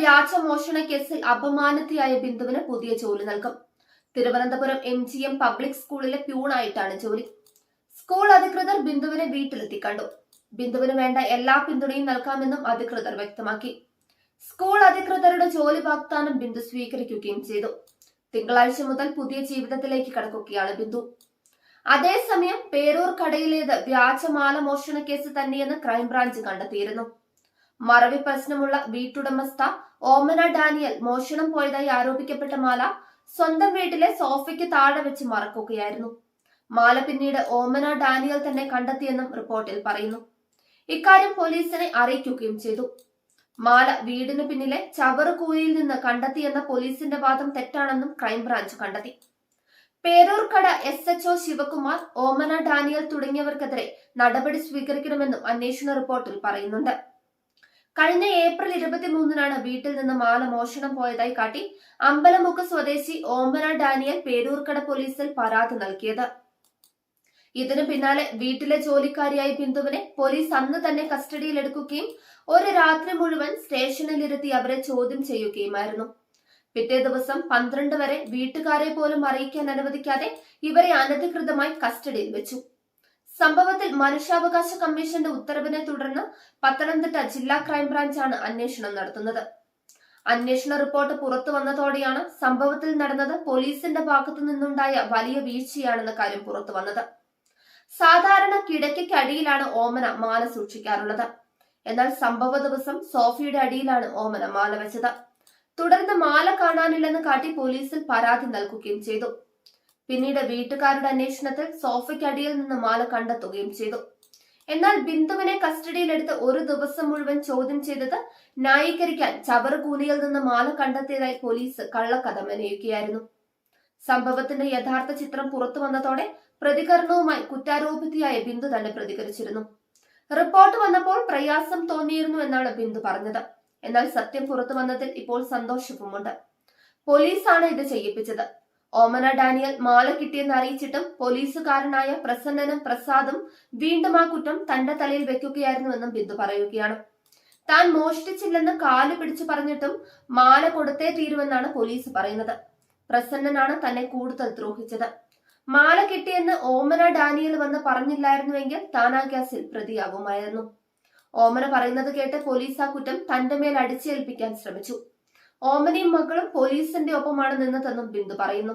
വ്യാജ മോഷണ കേസിൽ അപമാനത്തിയായ ബിന്ദുവിന് പുതിയ ജോലി നൽകും. Thiruvananthapuram M G M public സ്കൂളിലെ പ്യൂണായിട്ടാണ് ജോലി. സ്കൂൾ അധികൃതർ ബിന്ദുവിനെ വീട്ടിലെത്തി കണ്ടു. ബിന്ദുവിന് വേണ്ട എല്ലാ പിന്തുണയും നൽകാമെന്നും അധികൃതർ വ്യക്തമാക്കി. സ്കൂൾ അധികൃതരുടെ ജോലി വാഗ്ദാനം ബിന്ദു സ്വീകരിക്കുകയും ചെയ്തു. തിങ്കളാഴ്ച മുതൽ പുതിയ ജീവിതത്തിലേക്ക് കടക്കുകയാണ് ബിന്ദു. അതേസമയം പേരൂർ കടയിലേത് വ്യാജമാല മോഷണ കേസ് തന്നെയെന്ന് ക്രൈംബ്രാഞ്ച് കണ്ടെത്തിയിരുന്നു. മറവി പ്രശ്നമുള്ള വീട്ടുടമസ്ഥ ഓമന ഡാനിയൽ മോഷണം പോയതായി ആരോപിക്കപ്പെട്ട മാല സ്വന്തം വീട്ടിലെ സോഫയ്ക്ക് താഴെ വെച്ച് മറക്കുകയായിരുന്നു. മാല പിന്നീട് ഓമന ഡാനിയൽ തന്നെ കണ്ടെത്തിയെന്നും റിപ്പോർട്ടിൽ പറയുന്നു. ഇക്കാര്യം പോലീസിനെ അറിയിക്കുകയും ചെയ്തു. മാല വീടിന് പിന്നിലെ ചവറുകൂരിയിൽ നിന്ന് കണ്ടെത്തിയെന്ന പോലീസിന്റെ വാദം തെറ്റാണെന്നും ക്രൈംബ്രാഞ്ച് കണ്ടെത്തി. Peroorkada S H O Sivakumar Omana Daniel തുടങ്ങിയവർക്കെതിരെ നടപടി സ്വീകരിക്കണമെന്നും അന്വേഷണ റിപ്പോർട്ടിൽ പറയുന്നുണ്ട്. കഴിഞ്ഞ ഏപ്രിൽ ഇരുപത്തിമൂന്നിനാണ് വീട്ടിൽ നിന്ന് മാല മോഷണം പോയതായി കാട്ടി അമ്പലമുക്ക് സ്വദേശി ഓമന ഡാനിയൽ പേരൂർക്കട പോലീസിൽ പരാതി നൽകിയത്. ഇതിനു പിന്നാലെ വീട്ടിലെ ജോലിക്കാരിയായ ബിന്ദുവിനെ പോലീസ് അന്ന് തന്നെ കസ്റ്റഡിയിലെടുക്കുകയും ഒരു രാത്രി മുഴുവൻ സ്റ്റേഷനിലിരുത്തി അവരെ ചോദ്യം ചെയ്യുകയുമായിരുന്നു. പിറ്റേ ദിവസം പന്ത്രണ്ട് വരെ വീട്ടുകാരെ പോലും അറിയിക്കാൻ അനുവദിക്കാതെ ഇവരെ അനധികൃതമായി കസ്റ്റഡിയിൽ വെച്ചു. സംഭവത്തിൽ മനുഷ്യാവകാശ കമ്മീഷന്റെ ഉത്തരവിനെ തുടർന്ന് പത്തനംതിട്ട ജില്ലാ ക്രൈംബ്രാഞ്ചാണ് അന്വേഷണം നടത്തുന്നത്. അന്വേഷണ റിപ്പോർട്ട് പുറത്തു വന്നതോടെയാണ് സംഭവത്തിൽ നടന്നത് പോലീസിന്റെ ഭാഗത്തു നിന്നുണ്ടായ വലിയ വീഴ്ചയാണെന്ന കാര്യം പുറത്തു വന്നത്. സാധാരണ കിടക്കയ്ക്കടിയിലാണ് ഓമന മാല സൂക്ഷിക്കാറുള്ളത്. എന്നാൽ സംഭവ ദിവസം സോഫിയുടെ അടിയിലാണ് ഓമന മാല വെച്ചത്. തുടർന്ന് മാല കാണാനില്ലെന്ന് കാട്ടി പോലീസിൽ പരാതി നൽകുകയും ചെയ്തു. പിന്നീട് വീട്ടുകാരുടെ അന്വേഷണത്തിൽ സോഫയ്ക്കടിയിൽ നിന്ന് മാല കണ്ടെത്തുകയും ചെയ്തു. എന്നാൽ ബിന്ദുവിനെ കസ്റ്റഡിയിലെടുത്ത് ഒരു ദിവസം മുഴുവൻ ചോദ്യം ചെയ്തത് ന്യായീകരിക്കാൻ ചവറുകൂലിയിൽ നിന്ന് മാല കണ്ടെത്തിയതായി പോലീസ് കള്ളക്കഥ മെനയുകയായിരുന്നു സംഭവത്തിന്റെ യഥാർത്ഥ ചിത്രം പുറത്തു വന്നതോടെ പ്രതികരണവുമായി കുറ്റാരോപിതയായ ബിന്ദു തന്നെ പ്രതികരിച്ചിരുന്നു. റിപ്പോർട്ട് വന്നപ്പോൾ പ്രയാസം തോന്നിയിരുന്നു എന്നാണ് ബിന്ദു പറഞ്ഞത്. എന്നാൽ സത്യം പുറത്തു വന്നതിൽ ഇപ്പോൾ സന്തോഷവുമുണ്ട്. പോലീസാണ് ഇത് ചെയ്യിപ്പിച്ചത്. ഓമന ഡാനിയൽ മാല കിട്ടിയെന്ന് അറിയിച്ചിട്ടും പോലീസുകാരനായ പ്രസന്നനും പ്രസാദും വീണ്ടും ആ കുറ്റം തന്റെ തലയിൽ വെക്കുകയായിരുന്നുവെന്നും ബിന്ദു പറയുകയാണ്. താൻ മോഷ്ടിച്ചില്ലെന്ന് കാൽ പിടിച്ചു പറഞ്ഞിട്ടും മാല കൊടുത്തേ തീരുമെന്നാണ് പോലീസ് പറയുന്നത്. പ്രസന്നനാണ് തന്നെ കൂടുതൽ ദ്രോഹിച്ചത്. മാല കിട്ടിയെന്ന് ഓമന ഡാനിയൽ വന്ന് പറഞ്ഞില്ലായിരുന്നുവെങ്കിൽ താൻ ആ കേസിൽ പ്രതിയാകുമായിരുന്നു. ഓമന പറയുന്നത് കേട്ട് പോലീസ് ആ കുറ്റം തന്റെ മേൽ അടിച്ചേൽപ്പിക്കാൻ ശ്രമിച്ചു. ഓമനയും മക്കളും പോലീസിന്റെ ഒപ്പമാണ് നിന്നതെന്നും ബിന്ദു പറയുന്നു.